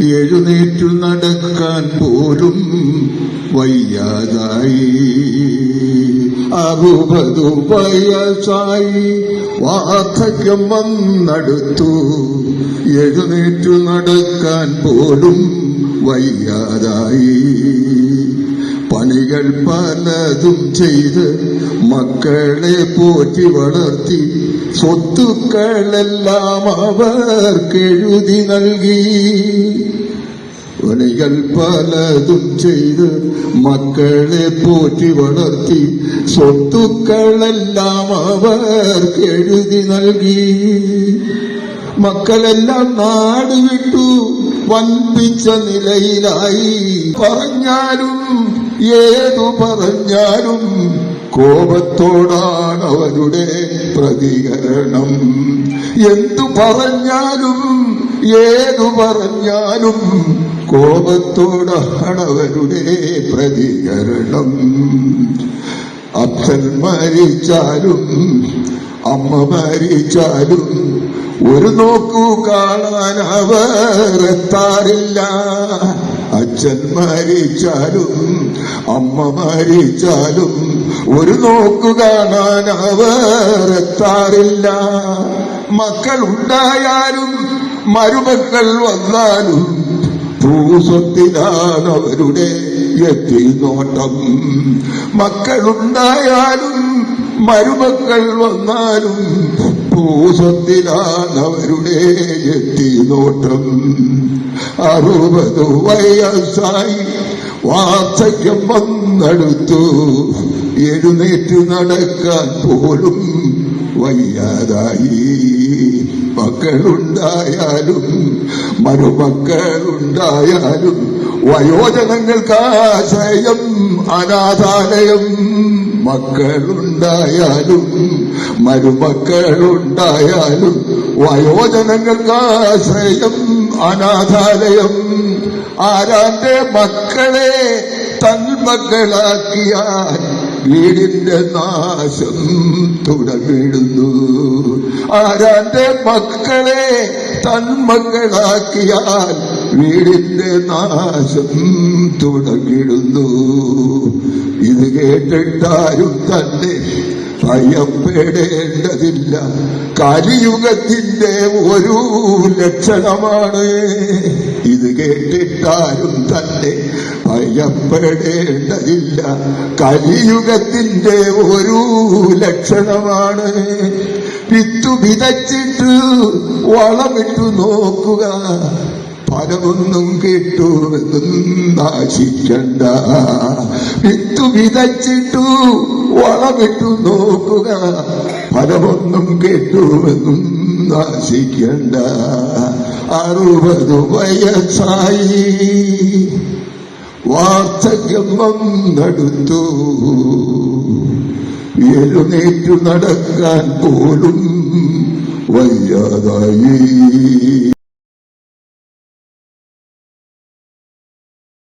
എഴുന്നേറ്റു നടക്കാൻ പോലും വയ്യാതായി. അറുപതു വയസ്സായി വാർദ്ധക്യം വന്നടുത്തു. എഴുന്നേറ്റു നടക്കാൻ പോലും വയ്യാതായി. പണികൾ പലതും ചെയ്ത് മക്കളെ പോറ്റി വളർത്തി സ്വത്തുക്കളെല്ലാം അവർക്കെഴുതി നൽകി. പണികൾ പലതും ചെയ്ത് മക്കളെ പോറ്റി വളർത്തി സ്വത്തുക്കളെല്ലാം അവർക്കെഴുതി നൽകി. മക്കളെല്ലാം നാട് വിട്ടു വൻപിച്ച നിലയിലായി. പറഞ്ഞാലും ഏതു പറഞ്ഞാലും കോപത്തോടാണ് അവരുടെ പ്രതികരണം. എന്തു പറഞ്ഞാലും ഏതു പറഞ്ഞാലും കോപത്തോടാണ് അവരുടെ പ്രതികരണം. അച്ഛൻ മരിച്ചാലും അമ്മ മരിച്ചാലും ഒരു നോക്കു കാണാൻ അവർ എത്താറില്ല. അച്ഛൻ മരിച്ചാലും അമ്മ മരിച്ചാലും ഒരു നോക്കു കാണാൻ അവർ എത്താറില്ല. മക്കൾ ഉണ്ടായാലും മരുമക്കൾ വന്നാലും ഭൂസ്വത്തിലാണ് അവരുടെ എത്തി നോട്ടം മക്കളുണ്ടായാലും മരുമക്കൾ വന്നാലും ഭൂസ്വത്തിലാണ് അവരുടെ എത്തി നോട്ടം അറുപത് വയസ്സായി വാർദ്ധക്യം വന്നെടുത്തു. എഴുന്നേറ്റ് നടക്കാൻ പോലും വയ്യാതായി. മക്കളുണ്ടായാലും മരുമക്കളുണ്ടായാലും വയോജനങ്ങൾക്ക് ആശ്രയം അനാഥാലയം. മക്കളുണ്ടായാലും മരുമക്കളുണ്ടായാലും വയോജനങ്ങൾക്ക് ആശ്രയം അനാഥാലയം. ആരാന്റെ മക്കളെ തന്മക്കളാക്കിയാൽ വീടിന്റെ നാശം തുടങ്ങിടുന്നു ആരാന്റെ മക്കളെ തന്മക്കളാക്കിയാൽ വീടിന്റെ നാശം തുടങ്ങിടുന്നു ഇത് കേട്ടിട്ടാരും തന്നെ ഭയപ്പെടേണ്ടതില്ല. കലിയുഗത്തിന്റെ ഒരു ലക്ഷണമാണ്. ഇത് കേട്ടിട്ടാരും തന്നെ ഭയപ്പെടേണ്ടതില്ല. കലിയുഗത്തിന്റെ ഒരു ലക്ഷണമാണ്. വിത്തു വിതച്ചിട്ട് വളമിട്ടു നോക്കുക. ഫലമൊന്നും കിട്ടുമെന്നും നാശിക്കണ്ട. വിത്തു വിതച്ചിട്ടു വളമിട്ടു നോക്കുക. ഫലമൊന്നും കിട്ടുമെന്നും നാശിക്കണ്ട. അറുപത് വയസ്സായി. വാർദ്ധക്യം വന്നെടുത്തു. എഴുന്നേറ്റു നടക്കാൻ പോലും വയ്യാതായി.